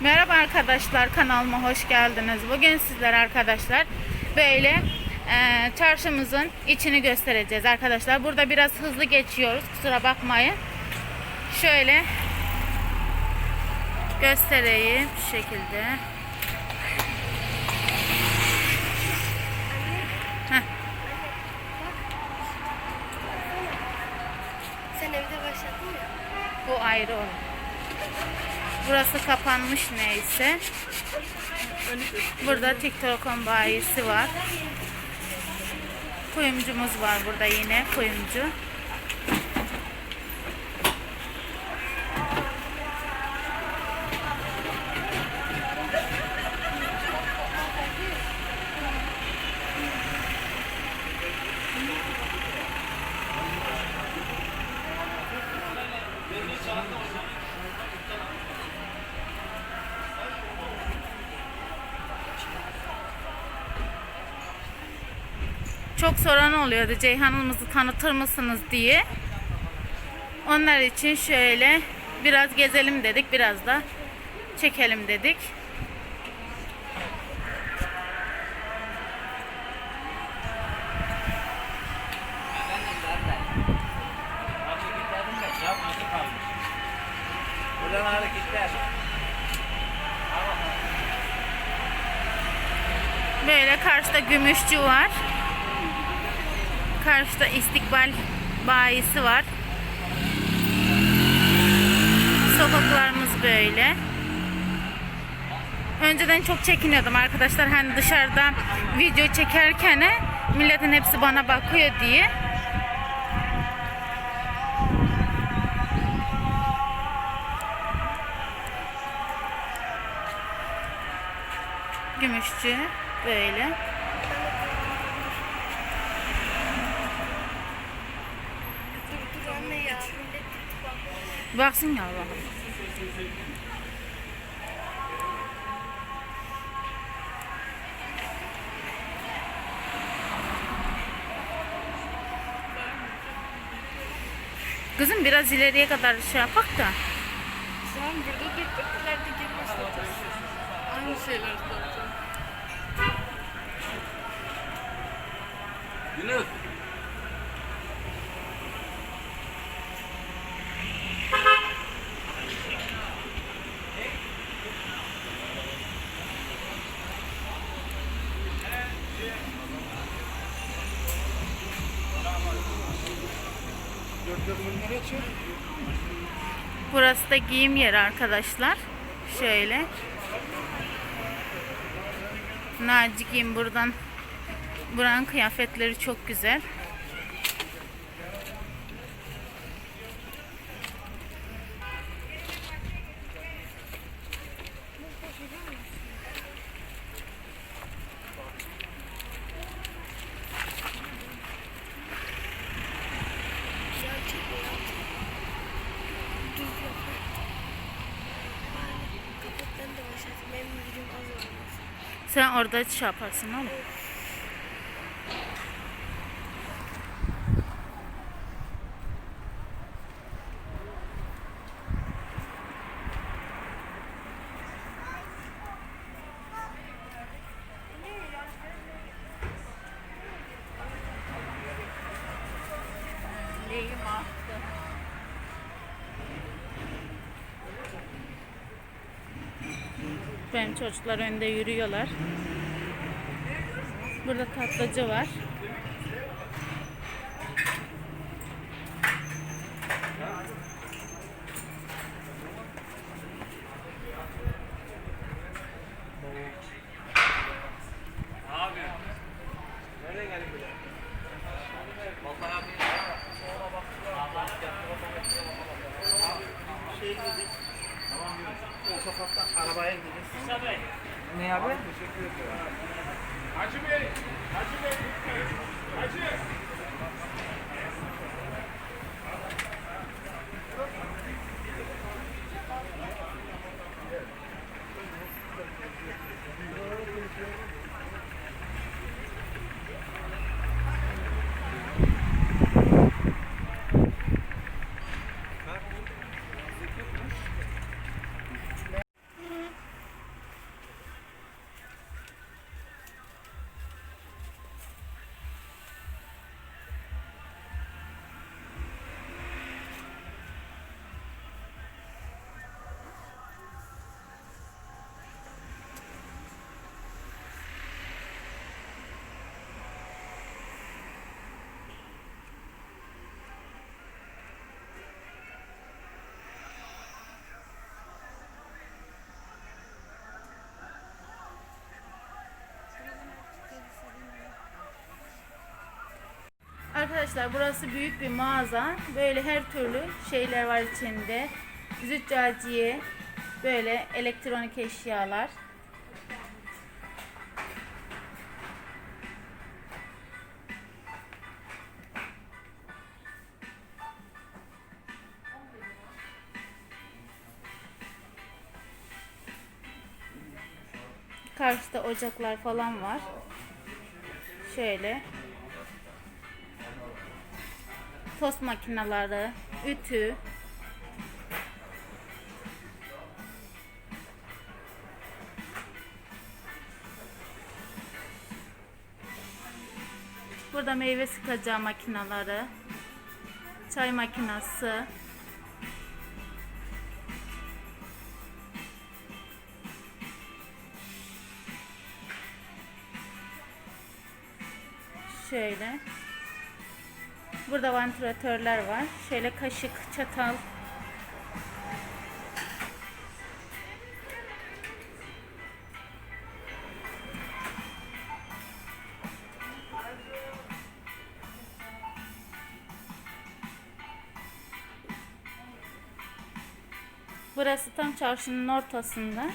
Merhaba arkadaşlar kanalıma hoş geldiniz. Bugün sizler arkadaşlar böyle e, çarşımızın içini göstereceğiz arkadaşlar. Burada biraz hızlı geçiyoruz kusura bakmayın. Şöyle göstereyim şu şekilde. Heh, Sen evde başladın ya. bu ayrı olan. Burası kapanmış neyse. Burada TikTok'un bayisi var. Kuyumcumuz var burada yine kuyumcu. Çok soran oluyordu Ceyhan'ımızı tanıtır mısınız diye. Onlar için şöyle biraz gezelim dedik, biraz da çekelim dedik. Böyle karşıda gümüşçü var. Karşıda istikbal bayisi var. Sokaklarımız böyle. Önceden çok çekiniyordum arkadaşlar hani dışarıda video çekerken milletin hepsi bana bakıyor diye. Gümüşçü böyle. Dur dur anne ya. Baksın ya Allah'ım. Kızım biraz ileriye kadar şey yapak da. Sen burada dur. Öpülerde girmez. Aynı şeyler zaten. Yunus. Burası da giyim yeri arkadaşlar. Şöyle. Naci giyim buradan. Buranın kıyafetleri çok güzel. Sen orada şey yaparsın oğlum. Benim çocuklar önde yürüyorlar. Burada tatlıcı var. Abi. Nereden geldin böyle? Vallahi abi. şey dedik. Tamam Yunus. O sokakta arabaya gideceğiz. Ne abi? Hacı Bey. Hacı Bey. Hacı. Arkadaşlar burası büyük bir mağaza. Böyle her türlü şeyler var içinde. Züccaciye, böyle elektronik eşyalar. Karşıda ocaklar falan var. Şöyle. Tost makineleri, ütü. Burada meyve sıkacağı makineleri, çay makinesi. Şöyle. Burada vantilatörler var. Şöyle kaşık, çatal. Burası tam çarşının ortasında.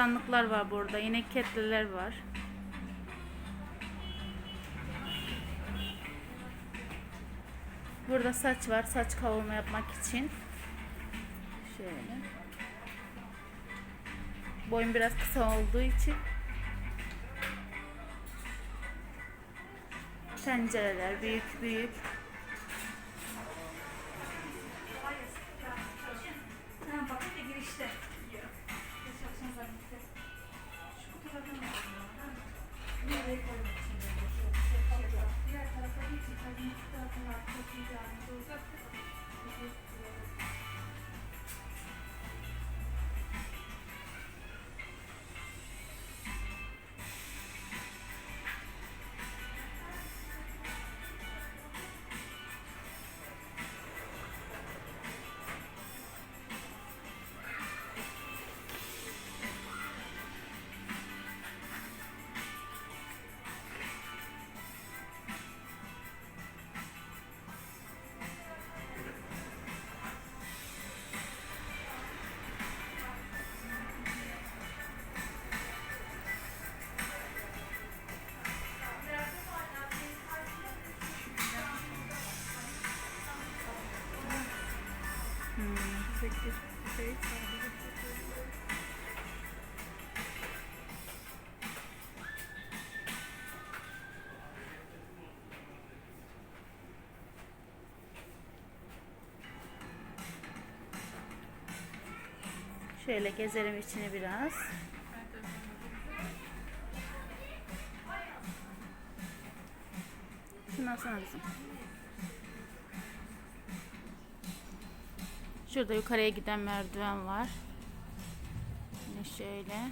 Çaydanlıklar var burada. Yine ketleler var. Burada saç var. Saç kavurma yapmak için. Şöyle. Boyum biraz kısa olduğu için. Tencereler büyük büyük. Şöyle gezelim içini biraz. Alsana kızım. Şurada yukarıya giden merdiven var. Yine şöyle.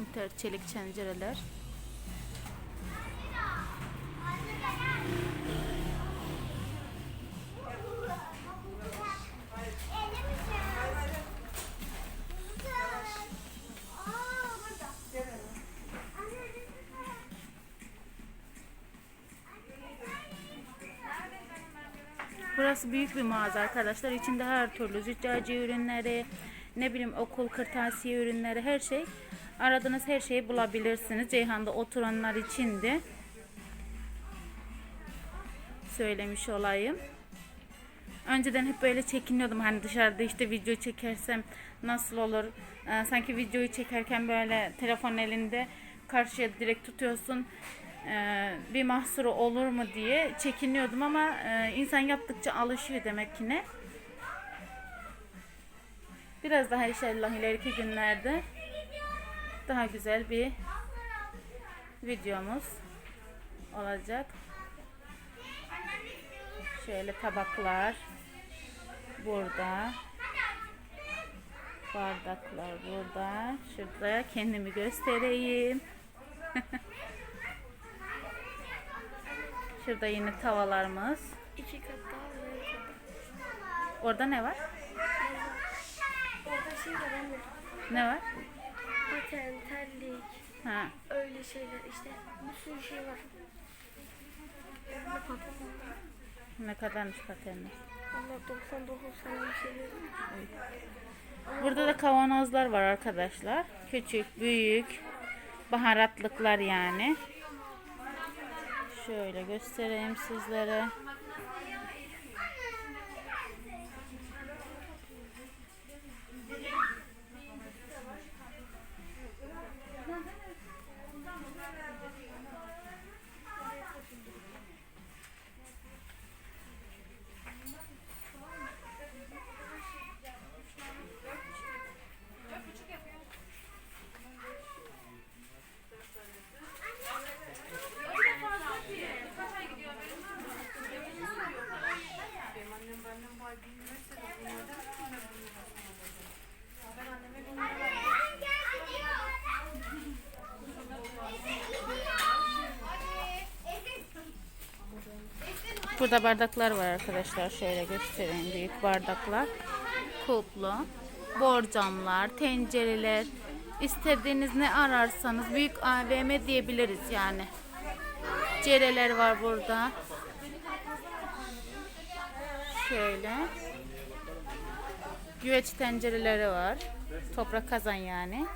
Inter çelik çencereler. Burası büyük bir mağaza arkadaşlar. İçinde her türlü züccaciye ürünleri, ne bileyim okul kırtasiye ürünleri her şey. Aradığınız her şeyi bulabilirsiniz. Ceyhan'da oturanlar için de söylemiş olayım. Önceden hep böyle çekiniyordum hani dışarıda işte video çekersem nasıl olur? Ee, sanki videoyu çekerken böyle telefon elinde karşıya direkt tutuyorsun. Ee, bir mahsuru olur mu diye çekiniyordum ama e, insan yaptıkça alışıyor demek ki ne. Biraz daha inşallah ileriki günlerde daha güzel bir videomuz olacak. Şöyle tabaklar burada. Bardaklar burada. Şurada kendimi göstereyim. Şurada yine tavalarımız. İki kat daha. Orada ne var? Orada şey var anne. Ne var? Paten, terlik, Ha. öyle şeyler işte bir sürü şey var. Orada paten var. Ne kadarmış patenler? Allah 99 tane bir var. Burada da kavanozlar var arkadaşlar. Küçük, büyük, baharatlıklar yani. Şöyle göstereyim sizlere. Burada bardaklar var arkadaşlar. Şöyle göstereyim. Büyük bardaklar. Kuplu. Borcamlar, tencereler. istediğiniz ne ararsanız büyük AVM diyebiliriz yani. Cereler var burada. Şöyle. Güveç tencereleri var. Toprak kazan yani.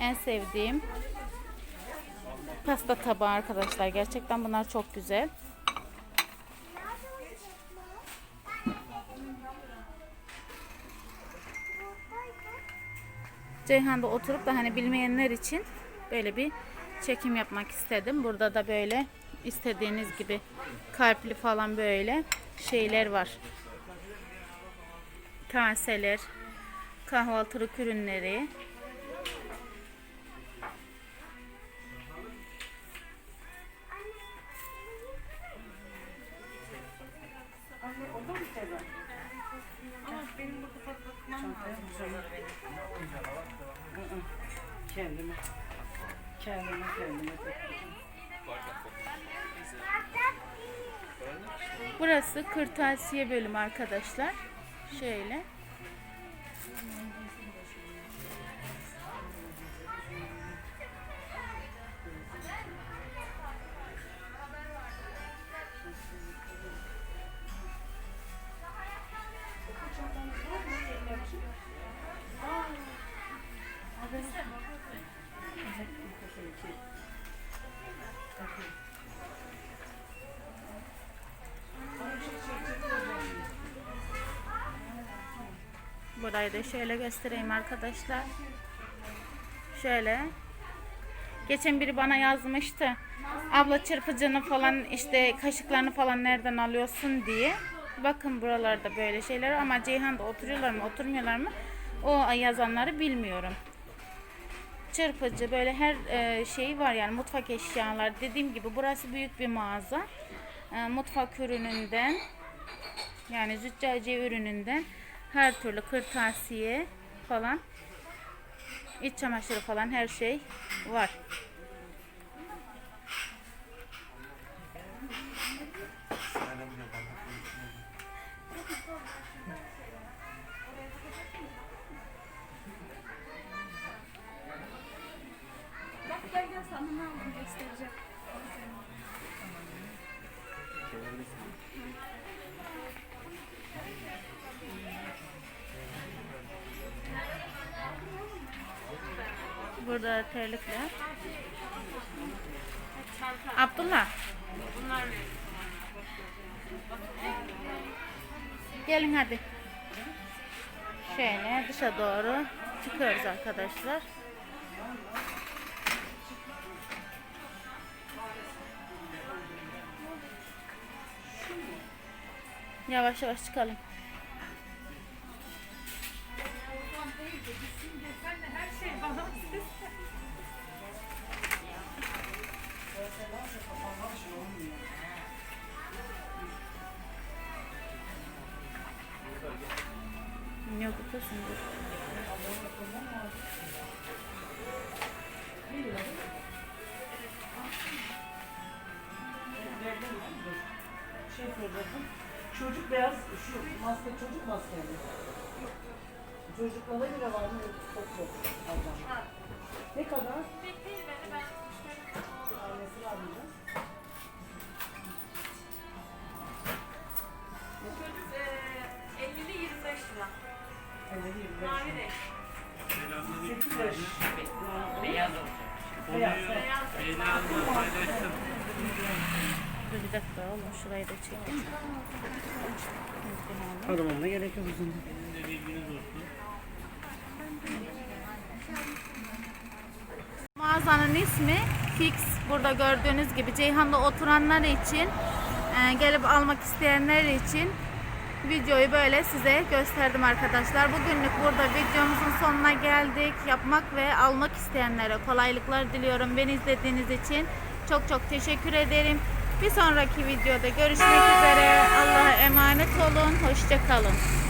En sevdiğim pasta tabağı arkadaşlar. Gerçekten bunlar çok güzel. Ceyhan'da oturup da hani bilmeyenler için böyle bir çekim yapmak istedim. Burada da böyle istediğiniz gibi kalpli falan böyle şeyler var. Kaseler, kahvaltılık ürünleri. Kendime. Kendime kendime. Burası kırtasiye bölümü arkadaşlar. Şöyle. Burayı şöyle göstereyim arkadaşlar. Şöyle. Geçen biri bana yazmıştı. Abla çırpıcını falan işte kaşıklarını falan nereden alıyorsun diye. Bakın buralarda böyle şeyler ama Ceyhan'da oturuyorlar mı oturmuyorlar mı o yazanları bilmiyorum. Çırpıcı böyle her şey var yani mutfak eşyalar. Dediğim gibi burası büyük bir mağaza. E, mutfak ürününden yani züccaciye ürününden her türlü kırtasiye falan iç çamaşırı falan her şey var. Göstereceğim. Burada terlikler. Abdullah. Gelin hadi. Şöyle dışa doğru çıkıyoruz arkadaşlar. Yavaş yavaş çıkalım. Kapanmak. Yok kızım. Şey soracaktım. Çocuk beyaz, şu maske çocuk maskesi. Çocuklara göre var mı? Yok, yok. Ne kadar? Mavi renk. 8 yaş. Beyaz olacak. Beyaz. evet. Beyaz. Dur bir dakika oğlum şurayı da çekeyim. Aramamda gerek yok uzun. Mağazanın ismi Fix. Burada gördüğünüz gibi Ceyhan'da oturanlar için e, gelip almak isteyenler için videoyu böyle size gösterdim arkadaşlar. Bugünlük burada videomuzun sonuna geldik. Yapmak ve almak isteyenlere kolaylıklar diliyorum. Beni izlediğiniz için çok çok teşekkür ederim. Bir sonraki videoda görüşmek üzere. Allah'a emanet olun. Hoşçakalın.